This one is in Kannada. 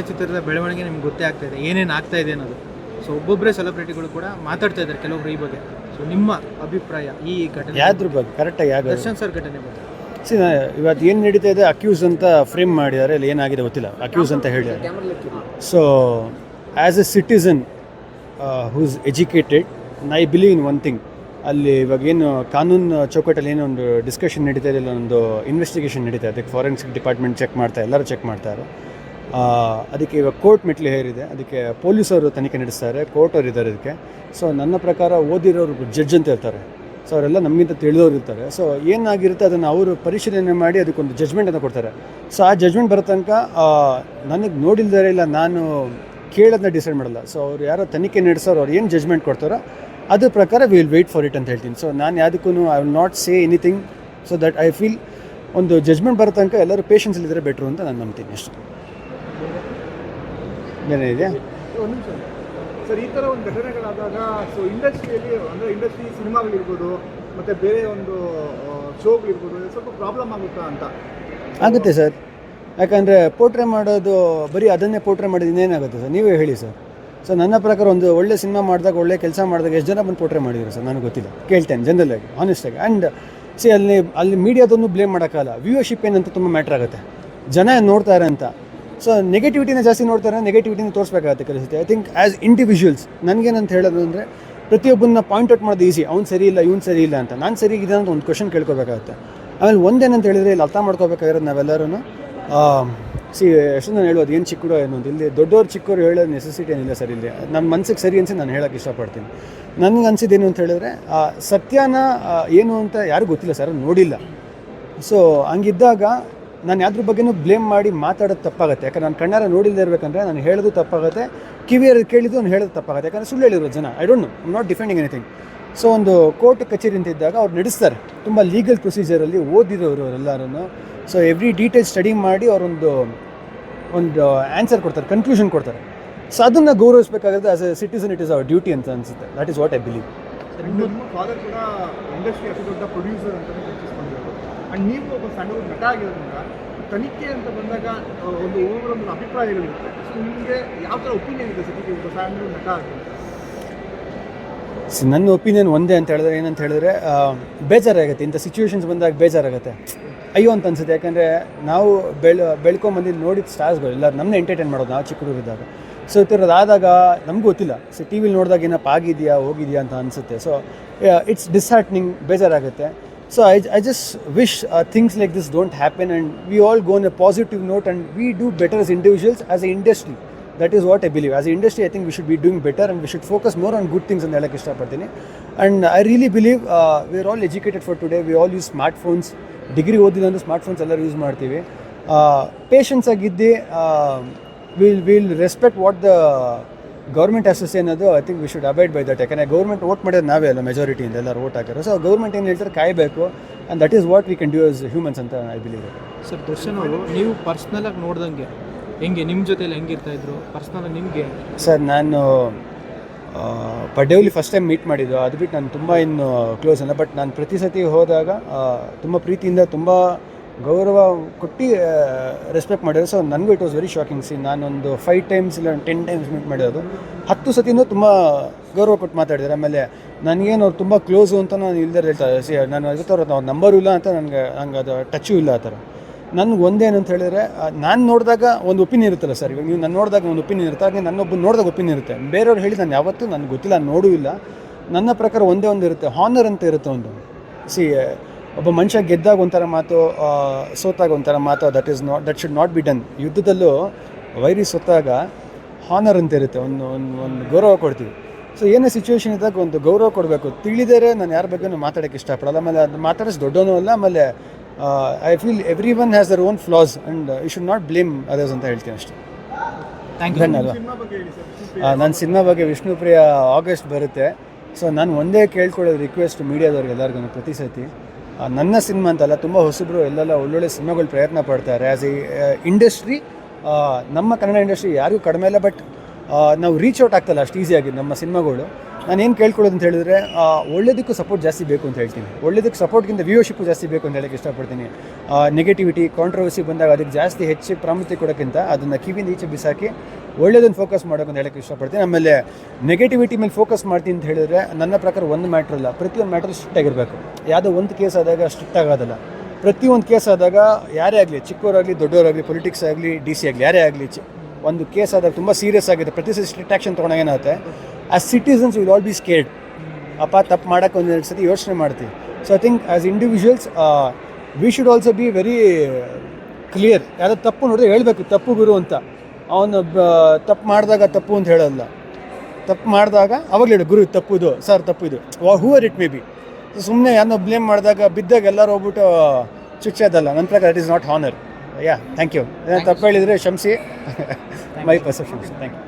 ಚಿತ್ರದ ಬೆಳವಣಿಗೆ ನಿಮ್ಗೆ ಗೊತ್ತೇ ಆಗ್ತಾ ಇದೆ ಏನೇನು ಆಗ್ತಾ ಇದೆ ಅನ್ನೋದು. ಸೊ ಒಬ್ಬೊಬ್ಬರೇ ಸೆಲೆಬ್ರಿಟಿಗಳು ಕೂಡ ಮಾತಾಡ್ತಾ ಇದ್ದಾರೆ ಕೆಲವೊಬ್ರು ಈ ಬಗ್ಗೆ. ಸೊ ನಿಮ್ಮ ಅಭಿಪ್ರಾಯ ಈ ಘಟನೆ ಯಾವ್ದ್ರ ಬಗ್ಗೆ? ಕರೆಕ್ಟಾಗಿ ಆಗಿ ದರ್ಶನ್ ಸರ್ ಘಟನೆ ಬಗ್ಗೆ. ಸಿ ಇವತ್ತು ಏನು ನಡೀತಾ ಇದೆ ಅಕ್ಯೂಸ್ ಅಂತ ಫ್ರೇಮ್ ಮಾಡಿದ್ದಾರೆ ಇಲ್ಲಿ ಏನಾಗಿದೆ ಗೊತ್ತಿಲ್ಲ. ಅಕ್ಯೂಸ್ ಅಂತ ಹೇಳಿದ್ದಾರೆ so as a citizen who's educated I believe in one thing ಅಲ್ಲಿ ಇವಾಗ ಏನು ಕಾನೂನು ಚೌಕಟ್ಟಲ್ಲಿ ಏನೋ ಒಂದು ಡಿಸ್ಕಷನ್ ನಡೀತಾ ಇದೆ ಇಲ್ಲ ಒಂದು ಇನ್ವೆಸ್ಟಿಗೇಷನ್ ನಡೀತಾ ಇದೆ ಫಾರೆನ್ಸಿಕ್ ಡಿಪಾರ್ಟ್ಮೆಂಟ್ ಚೆಕ್ ಮಾಡ್ತಾ ಎಲ್ಲರೂ ಚೆಕ್ ಮಾಡ್ತಾರೆ ಅದಕ್ಕೆ ಇವಾಗ ಕೋರ್ಟ್ ಮೆಟ್ಲು ಹೇರಿದೆ. ಅದಕ್ಕೆ ಪೊಲೀಸರು ತನಿಖೆ ನಡೆಸ್ತಾರೆ. ಕೋರ್ಟ್ ಅವ್ರು ಇದ್ದಾರೆ ಅದಕ್ಕೆ ಸೊ ನನ್ನ ಪ್ರಕಾರ ಓದಿರೋರು ಜಡ್ಜ್ ಅಂತ ಇರ್ತಾರೆ. ಸೊ ಅವರೆಲ್ಲ ನಮಗಿಂತ ತಿಳಿದವ್ರು ಇರ್ತಾರೆ. ಸೊ ಏನಾಗಿರುತ್ತೆ ಅದನ್ನು ಅವರು ಪರಿಶೀಲನೆ ಮಾಡಿ ಅದಕ್ಕೊಂದು ಜಜ್ಮೆಂಟನ್ನು ಕೊಡ್ತಾರೆ. ಸೊ ಆ ಜಜ್ಮೆಂಟ್ ಬರೋ ತನಕ ನನಗೆ ನೋಡಿಲ್ದರೆ ಇಲ್ಲ, ನಾನು ಕೇಳೋದನ್ನ ಡಿಸೈಡ್ ಮಾಡಲ್ಲ. ಸೊ ಅವ್ರು ಯಾರೋ ತನಿಖೆ ನಡೆಸೋರು, ಅವ್ರು ಏನು ಜಜ್ಮೆಂಟ್ ಕೊಡ್ತಾರೋ, ಅದ್ರ ಪ್ರಕಾರ ವಿಲ್ ವೆಯ್ಟ್ ಫಾರ್ ಇಟ್ ಅಂತ ಹೇಳ್ತೀನಿ. ಸೊ ನಾನು ಯಾವುದಕ್ಕೂ I will not say anything so that I feel ಒಂದು ಜಜ್ಮೆಂಟ್ ಬರೋ ತನಕ ಎಲ್ಲರೂ ಪೇಷನ್ಸಲ್ಲಿದ್ದರೆ ಬೆಟ್ರು ಅಂತ ನಾನು ನಂಬ್ತೀನಿ ಅಷ್ಟೇ. ಏನಿದೆ ಒಂದು ನಿಮಿಷ. ಸರ್ ಈ ಥರ ಒಂದು ಘಟನೆಗಳಾದಾಗ ಸೊ ಇಂಡಸ್ಟ್ರಿಯಲ್ಲಿ ಅಂದರೆ ಇಂಡಸ್ಟ್ರಿ ಸಿನಿಮಾಗಳಿರ್ಬೋದು ಮತ್ತು ಬೇರೆ ಒಂದು ಶೋಗಳಿರ್ಬೋದು ಸ್ವಲ್ಪ ಪ್ರಾಬ್ಲಮ್ ಆಗುತ್ತಾ ಅಂತ? ಆಗುತ್ತೆ ಸರ್. ಯಾಕಂದರೆ ಪೋಟ್ರೆ ಮಾಡೋದು ಬರೀ ಅದನ್ನೇ ಪೋಟ್ರೆ ಮಾಡಿದ ಇನ್ನೇನಾಗುತ್ತೆ ಸರ್? ನೀವೇ ಹೇಳಿ ಸರ್. ಸೊ ನನ್ನ ಪ್ರಕಾರ ಒಂದು ಒಳ್ಳೆ ಸಿನಿಮಾ ಮಾಡಿದಾಗ ಒಳ್ಳೆ ಕೆಲಸ ಮಾಡಿದಾಗ ಎಷ್ಟು ಜನ ಬಂದು ಪೋಟ್ರೆ ಮಾಡಿದ್ರು ಸರ್? ನನಗೆ ಗೊತ್ತಿಲ್ಲ. ಕೇಳ್ತೇನೆ ಜನರಲ್ಲಾಗಿ ಆನೆಸ್ಟಾಗಿ ಆ್ಯಂಡ್ ಸಿ ಅಲ್ಲಿ ಅಲ್ಲಿ ಮೀಡಿಯಾದನ್ನು ಬ್ಲೇಮ್ ಮಾಡೋಕ್ಕಲ್ಲ ವ್ಯೂವರ್ಶಿಪ್ ಏನಂತ ತುಂಬ ಮ್ಯಾಟ್ರ್ ಆಗುತ್ತೆ. ಜನ ನೋಡ್ತಾರೆ ಅಂತ ಸೊ ನೆಗೆಟಿವಿಟಿನ ಜಾಸ್ತಿ ನೋಡ್ತಾರೆ ನೆಗೆಟಿವಿಟಿನ ತೋರಿಸ್ಬೇಕಾಗುತ್ತೆ ಕಲಿಸುತ್ತೆ ಐ ಥಿಂಕ್ ಆ್ಯಸ್ ಇಂಡಿವಿಜುವಲ್ಸ್ ನನಗೇನಂತ ಹೇಳೋದು ಅಂದರೆ, ಪ್ರತಿಯೊಬ್ಬನ್ನ ಪಾಯಿಂಟ್ ಔಟ್ ಮಾಡೋದು ಈಸಿ ಅವ್ನು ಸರಿ ಇಲ್ಲ, ಇವ್ನು ಸರಿ ಇಲ್ಲ ಅಂತ. ನಾನು ಸರಿಗಿದೆ ಅಂತ ಒಂದು ಕ್ವಶನ್ ಕೇಳ್ಕೊಬೇಕಾಗತ್ತೆ. ಆಮೇಲೆ ಒಂದೇನಂತ ಹೇಳಿದ್ರೆ, ಇಲ್ಲಿ ಅರ್ಥ ಮಾಡ್ಕೋಬೇಕಾಗಿರೋದು ನಾವೆಲ್ಲರೂ ಸಿ ಎಷ್ಟು ನಾನು ಹೇಳೋದು ಏನು ಚಿಕ್ಕಡೋ ಏನು ಅಂತ. ಇಲ್ಲಿ ದೊಡ್ಡವ್ರು ಚಿಕ್ಕವ್ರು ಹೇಳೋದು ನೆಸೆಸಿಟಿ ಏನಿಲ್ಲ ಸರ್ ಇಲ್ಲಿ. ನನ್ನ ಮನ್ಸಿಗೆ ಸರಿ ಅನ್ಸಿ ನಾನು ಹೇಳೋಕ್ಕೆ ಇಷ್ಟಪಡ್ತೀನಿ. ನನಗೆ ಅನಿಸಿದ್ದೇನು ಅಂತ ಹೇಳಿದ್ರೆ ಸತ್ಯನ ಏನು ಅಂತ ಯಾರಿಗೂ ಗೊತ್ತಿಲ್ಲ ಸರ್, ನೋಡಿಲ್ಲ. ಸೊ ಹಂಗಿದ್ದಾಗ ನಾನು ಯಾವ್ದ್ರ ಬಗ್ಗೆನೂ ಬ್ಲೇಮ್ ಮಾಡಿ ಮಾತಾಡೋದು ತಪ್ಪಾಗುತ್ತೆ. ಯಾಕಂದ್ರೆ ನಾನು ಕಣ್ಣಾರ ನೋಡಿಲ್ಲದೆ ಇರಬೇಕಂದ್ರೆ ನಾನು ಹೇಳೋದು ತಪ್ಪಾಗುತ್ತೆ. ಕಿವಿಯರು ಕೇಳಿದ್ದು ನಾನು ಹೇಳೋದು ತಪ್ಪಾಗುತ್ತೆ. ಯಾಕಂದರೆ ಸುಳ್ಳು ಹೇಳಿರೋ ಜನ. I don't know I'm not defending anything so ಒಂದು ಕೋರ್ಟ್ ಕಚೇರಿ ಅಂತ ಇದ್ದಾಗ ಅವ್ರು ನಡೆಸ್ತಾರೆ. ತುಂಬ ಲೀಗಲ್ ಪ್ರೊಸೀಜರಲ್ಲಿ ಓದಿರೋರು ಅವರೆಲ್ಲರೂ ಸೊ ಎವ್ರಿ ಡೀಟೇಲ್ ಸ್ಟಡಿ ಮಾಡಿ ಅವರೊಂದು, ಒಂದು ಆನ್ಸರ್ ಕೊಡ್ತಾರೆ ಕನ್ಕ್ಲೂಷನ್ ಕೊಡ್ತಾರೆ. ಸೊ ಅದನ್ನು ಗೌರವಿಸಬೇಕಾಗುತ್ತೆ as a citizen it is our duty ಅಂತ ಅನಿಸುತ್ತೆ. That is what I believe and ನೀವು ಒಬ್ಬ ಸಣ್ಣ ನಟ ಆಗಿರೋದ್ರಿಂದ ತನಿಖೆ ಅಂತ ಬಂದಾಗ ಒಂದು ಓವರ್ ಒಂದು ಅಭಿಪ್ರಾಯಗಳಿರುತ್ತೆ ಸೊ ನಿಮಗೆ ಯಾವ ಥರ ಒಪಿನಿಯನ್ ಇದೆ ಸದ್ಯಕ್ಕೆ ಒಬ್ಬ ಸಣ್ಣ ನಟ ಆಗಿ ಅಂತ ಸಿ, ನನ್ನ ಒಪಿನಿಯನ್ ಒಂದೇ ಅಂತ ಹೇಳಿದ್ರೆ ಏನಂತ ಹೇಳಿದ್ರೆ ಬೇಜಾರಾಗುತ್ತೆ. ಇಂಥ ಸಿಚುವೇಶನ್ಸ್ ಬಂದಾಗ ಬೇಜಾರಾಗುತ್ತೆ. ಅಯ್ಯೋ ಅಂತ ಅನ್ಸುತ್ತೆ. ಯಾಕಂದರೆ ನಾವು ಬೆಳ್, ಬೆಳ್ಕೊಂಬಂದಿದ್ದು ನೋಡಿದ ಸ್ಟಾರ್ಸ್ಗಳು ಎಲ್ಲ ನಮ್ಮನ್ನ ಎಂಟರ್ಟೈನ್ ಮಾಡೋದು ನಾವು ಚಿಕ್ಕ ಹುಡುಗರಿದ್ದಾಗ ಸೊ ಆದಾಗ ನಮ್ಗೆ ಗೊತ್ತಿಲ್ಲ. ಸೊ, ಟಿ ವಿಲಿ ನೋಡಿದಾಗ ಏನಪ್ಪ ಆಗಿದೆಯಾ, ಹೋಗಿದೆಯಾ ಅಂತ ಅನಿಸುತ್ತೆ. ಸೊ ಇಟ್ಸ್ ಡಿಸ್ಹಾರ್ಟ್ನಿಂಗ್ ಬೇಜಾರಾಗುತ್ತೆ. So I I just wish things like this don't happen and we all go on a positive note and we do better as individuals as a industry that is what I believe as a industry I think we should be doing better and we should focus more on good things ಅಂತ ಹೇಳಕ್ಕೆ ಇಷ್ಟಪಡ್ತೀನಿ and I really believe we are all educated for today we all use smart phones degree ಓದಿದಂದ್ರೆ smart phones ಎಲ್ಲರೂ ಯೂಸ್ ಮಾಡ್ತೀವಿ. ಪೇಷನ್ಸ್ ಆಗಿದ್ದು will will respect what the government assess ಅನ್ನೋದು I think we should abide by that ಯಾಕಂದರೆ ಗೌರ್ಮೆಂಟ್ ವೋಟ್ ಮಾಡೋದು ನಾವೇ ಅಲ್ಲ ಮೆಜಾರಿಟಿಯಿಂದ ಎಲ್ಲರೂ ವೋಟ್ ಹಾಕಿರೋ ಸೊ ಗೌರ್ಮೆಂಟ್ ಏನು ಹೇಳ್ತಾರೆ? ಕಾಯಬೇಕು. And that is what we can do as humans ಅಂತ ಐ ಬಿಲೀವ್ ಸರ್ ದರ್ಶನ್ ಅವರು ನೀವು ಪರ್ಸ್ನಲಾಗಿ ನೋಡ್ದಂಗೆ ಹೆಂಗೆ ನಿಮ್ಮ ಜೊತೆಲಿ ಹೆಂಗಿರ್ತಾ ಇದ್ರು? ಪರ್ಸ್ನಲಾಗಿ ನಿಮಗೆ? ಸರ್ ನಾನು ಪಡೇವಲಿ ಫಸ್ಟ್ ಟೈಮ್ ಮೀಟ್ ಮಾಡಿದ್ದು. ಅದು ಬಿಟ್ಟು ನಾನು ತುಂಬ ಇನ್ನು ಕ್ಲೋಸ್ ಅಲ್ಲ. ಬಟ್ ನಾನು ಪ್ರತಿ ಸತಿ ಹೋದಾಗ ತುಂಬ ಪ್ರೀತಿಯಿಂದ ತುಂಬ ಗೌರವ ಕೊಟ್ಟು ರೆಸ್ಪೆಕ್ಟ್ ಮಾಡಿದ್ರು. ಸೊ ನನಗೂ it was very shocking scene ನಾನೊಂದು ಫೈವ್ ಟೈಮ್ಸ್ ಇಲ್ಲ ಟೆನ್ ಟೈಮ್ಸ್ ಮೀಟ್ ಮಾಡಿರೋದು. ಹತ್ತು ಸತಿನೂ ತುಂಬ ಗೌರವ ಕೊಟ್ಟು ಮಾತಾಡಿದ್ದಾರೆ. ಆಮೇಲೆ ನನಗೇನು ಅವ್ರು ತುಂಬ ಕ್ಲೋಸು ಅಂತ ನಾನು ಇಲ್ದೇ ಹೇಳ್ತಾರೆ ಸಿ ನಾನು ಅದಕ್ಕೆ ಅವ್ರ ಅವ್ರ ನಂಬರು ಇಲ್ಲ ಅಂತ ನನಗೆ, ನಂಗೆ ಅದು ಟಚ್ಚು ಇಲ್ಲ ಆ ಥರ. ನನಗೆ ಒಂದೇನು ಅಂತ ಹೇಳಿದ್ರೆ ನಾನು ನೋಡಿದಾಗ ಒಂದು ಒಪಿನಿಯನ್ ಇರುತ್ತಲ್ಲ ಸರ್ ಇವಾಗ ನೀವು ನಾನು ನೋಡಿದಾಗ ಒಂದು ಒಪಿನಿಯನ್ ಇರುತ್ತೆ. ಹಾಗೆ ನನ್ನೊಬ್ಬ ನೋಡಿದಾಗ ಒಪಿನಿಯನ್ ಇರುತ್ತೆ. ಬೇರೆಯವ್ರು ಹೇಳಿ ನಾನು ಯಾವತ್ತೂ ನನಗೆ ಗೊತ್ತಿಲ್ಲ ನೋಡೂ ಇಲ್ಲ ನನ್ನ ಪ್ರಕಾರ ಒಂದೇ ಒಂದು ಇರುತ್ತೆ ಹಾನರ್ ಅಂತ ಇರುತ್ತೆ ಒಂದು. ಸಿ ಒಬ್ಬ ಮನುಷ್ಯ ಗೆದ್ದಾಗ ಒಂಥರ ಮಾತು ಸೋತಾಗ ಒಂಥರ ಮಾತು that is not that should not be done ಯುದ್ಧದಲ್ಲೂ ವೈರಿ ಸೋತಾಗ ಹಾನರ್ ಅಂತ ಇರುತ್ತೆ ಒಂದು ಒಂದು ಒಂದು ಗೌರವ ಕೊಡ್ತೀವಿ. ಸೊ ಏನೇ ಸಿಚುವೇಶನ್ ಇದ್ದಾಗ ಒಂದು ಗೌರವ ಕೊಡಬೇಕು. ತಿಳಿದರೆ ನಾನು ಯಾರ ಬಗ್ಗೆನೂ ಮಾತಾಡೋಕ್ಕೆ ಇಷ್ಟಪಡಲ್ಲ. ಆಮೇಲೆ ಅದು ಮಾತಾಡಿಸ್ ದೊಡ್ಡವನು ಅಲ್ಲ ಆಮೇಲೆ I feel everyone has their own flaws and you should not blame others ಅಂತ ಹೇಳ್ತೀನಿ ಅಷ್ಟೇ. ಥ್ಯಾಂಕ್ ಯು ಧನ್ಯವಾದ. ಸಿನಿಮಾ ಬಗ್ಗೆ ಹೇಳಿ ನನ್ನ ಸಿನಿಮಾ ಬಗ್ಗೆ ವಿಷ್ಣುಪ್ರಿಯ ಆಗಸ್ಟ್ ಬರುತ್ತೆ. ಸೊ ನಾನು ಒಂದೇ ಕೇಳ್ಕೊಳ್ಳೋದು ರಿಕ್ವೆಸ್ಟ್ ಮೀಡಿಯಾದವ್ರಿಗೆ ಎಲ್ಲರಿಗೂ ಪ್ರತಿ ಸತಿ ನನ್ನ ಸಿನಿಮಾ ಅಂತಲ್ಲ, ತುಂಬ ಹೊಸಬ್ರು ಎಲ್ಲೆಲ್ಲ ಒಳ್ಳೊಳ್ಳೆ ಸಿನಿಮಾಗಳು ಪ್ರಯತ್ನ ಪಡ್ತಾರೆ. ಆ್ಯಸ್ ಎ ಇಂಡಸ್ಟ್ರಿ ನಮ್ಮ ಕನ್ನಡ ಇಂಡಸ್ಟ್ರಿ ಯಾರಿಗೂ ಕಡಿಮೆ ಇಲ್ಲ ಬಟ್ ನಾವು ರೀಚ್ ಔಟ್ ಆಗ್ತಲ್ಲ ಅಷ್ಟು ಈಸಿಯಾಗಿ ನಮ್ಮ ಸಿನಿಮಾಗಳು. ನಾನು ಏನು ಕೇಳ್ಕೊಳ್ಳೋದು ಅಂತ ಹೇಳಿದ್ರೆ ಒಳ್ಳೇದಕ್ಕೂ ಸಪೋರ್ಟ್ ಜಾಸ್ತಿ ಬೇಕು ಅಂತ ಹೇಳ್ತೀನಿ. ಒಳ್ಳೇದಕ್ಕೆ ಸಪೋರ್ಟ್ಗಿಂತ ವ್ಯೂವರ್ಶಿಪ್ಪು ಜಾಸ್ತಿ ಬೇಕು ಅಂತ ಹೇಳೋಕ್ಕೆ ಇಷ್ಟಪಡ್ತೀನಿ. ನೆಗೆಟಿವಿಟಿ ಕಾಂಟ್ರವರ್ಸಿ ಬಂದಾಗ ಅದಕ್ಕೆ ಜಾಸ್ತಿ ಹೆಚ್ಚು ಪ್ರಾಮುಖ್ಯತೆ ಕೊಡೋಕ್ಕಿಂತ ಅದನ್ನು ಕಿವಿಯಿಂದ ಈಚೆ ಬಿಸಾಕಿ ಒಳ್ಳೇದನ್ನು ಫೋಕಸ್ ಮಾಡೋಕೆ ಅಂತ ಹೇಳೋಕ್ಕೆ ಇಷ್ಟಪಡ್ತೀನಿ. ಆಮೇಲೆ ನೆಗೆಟಿವಿಟಿ ಮೇಲೆ ಫೋಕಸ್ ಮಾಡ್ತೀನಿ ಅಂತ ಹೇಳಿದ್ರೆ ನನ್ನ ಪ್ರಕಾರ ಒಂದು ಮ್ಯಾಟ್ರ್ ಅಲ್ಲ, ಪ್ರತಿಯೊಂದು ಮ್ಯಾಟ್ರ್ ಸ್ಟ್ರಿಕ್ಟ್ ಆಗಿರಬೇಕು. ಯಾವುದೋ ಒಂದು ಕೇಸ್ ಆದಾಗ ಸ್ಟ್ರಿಕ್ಟ್ ಆಗೋದಲ್ಲ. ಪ್ರತಿಯೊಂದು ಕೇಸ್ ಆದಾಗ ಯಾರೇ ಆಗಲಿ, ಚಿಕ್ಕವರಾಗಲಿ, ದೊಡ್ಡವರಾಗಲಿ ಪೊಲಿಟಿಕ್ಸ್ ಆಗಲಿ ಡಿ ಸಿ ಆಗಲಿ, ಯಾರೇ ಆಗಲಿ ಒಂದು ಕೇಸ್ ಆದಾಗ ತುಂಬ ಸೀರಿಯಸ್ ಆಗಿದೆ. ಪ್ರತಿ ಸ್ಟ್ರಿಕ್ಟ್ ಆ್ಯಕ್ಷನ್ ತೊಗೊಂಡಾಗ ಏನಾಗುತ್ತೆ? ಆ citizens will all be scared ಅಪ್ಪ, ತಪ್ಪು ಮಾಡೋಕ್ಕೆ ಒಂದು ಎರಡು ಸತಿ ಯೋಚನೆ ಮಾಡ್ತೀವಿ. So I think as individuals we should also be very clear ಯಾವುದೋ ತಪ್ಪು ನೋಡಿದ್ರೆ ಹೇಳಬೇಕು, ತಪ್ಪು ಗುರು ಅಂತ. ಅವನು ತಪ್ಪು ಮಾಡಿದಾಗ ತಪ್ಪು ಅಂತ ಹೇಳಲ್ಲ. ತಪ್ಪು ಮಾಡಿದಾಗ ಅವಾಗಲೇ ಹೇಳು, ಗುರು, ತಪ್ಪುದು, sir, ತಪ್ಪಿದು. Who are it may be ಸುಮ್ಮನೆ ಯಾರನ್ನೋ ಬ್ಲೇಮ್ ಮಾಡಿದಾಗ ಬಿದ್ದಾಗ ಎಲ್ಲರೂ ಹೋಗ್ಬಿಟ್ಟು ಚುಚ್ಚೋದಲ್ಲ ನನ್ನ ಪ್ರಕಾರ it is not honour yeah thank you ತಪ್ಪು ಹೇಳಿದರೆ ಶಂಸಿ. My perception thank you